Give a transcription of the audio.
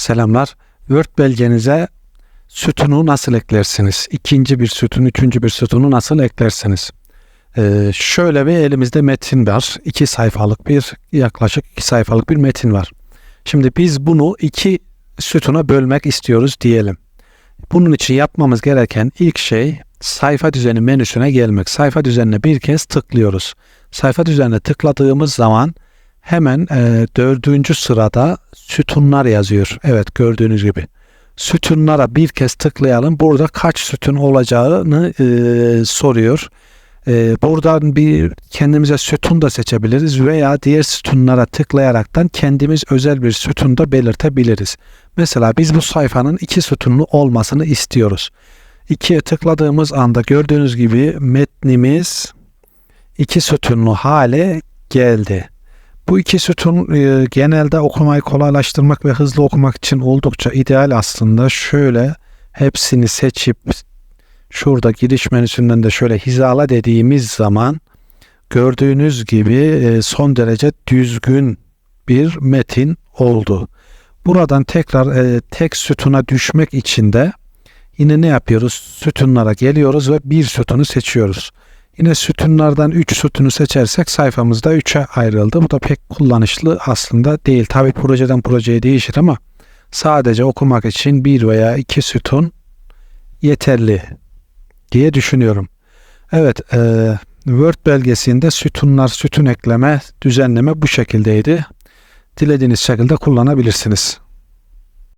Selamlar. Word belgenize sütunu nasıl eklersiniz? İkinci bir sütun, üçüncü bir sütunu nasıl eklersiniz? Ee, şöyle bir elimizde metin var. İki sayfalık bir, yaklaşık iki sayfalık bir metin var. Şimdi biz bunu iki sütuna bölmek istiyoruz diyelim. Bunun için yapmamız gereken ilk şey sayfa düzeni menüsüne gelmek. Sayfa düzenine bir kez tıklıyoruz. Sayfa düzenine tıkladığımız zaman hemen e, dördüncü sırada sütunlar yazıyor. Evet gördüğünüz gibi. Sütunlara bir kez tıklayalım. Burada kaç sütun olacağını e, soruyor. E, buradan bir kendimize sütun da seçebiliriz veya diğer sütunlara tıklayaraktan kendimiz özel bir sütun da belirtebiliriz. Mesela biz bu sayfanın iki sütunlu olmasını istiyoruz. İkiye tıkladığımız anda gördüğünüz gibi metnimiz iki sütunlu hale geldi. Bu iki sütun e, genelde okumayı kolaylaştırmak ve hızlı okumak için oldukça ideal aslında. Şöyle hepsini seçip şurada giriş menüsünden de şöyle hizala dediğimiz zaman gördüğünüz gibi e, son derece düzgün bir metin oldu. Buradan tekrar e, tek sütuna düşmek için de yine ne yapıyoruz? Sütunlara geliyoruz ve bir sütunu seçiyoruz. Yine sütunlardan 3 sütunu seçersek sayfamızda 3'e ayrıldı. Bu da pek kullanışlı aslında değil. Tabi projeden projeye değişir ama sadece okumak için bir veya iki sütun yeterli diye düşünüyorum. Evet, e, Word belgesinde sütunlar, sütun ekleme, düzenleme bu şekildeydi. Dilediğiniz şekilde kullanabilirsiniz.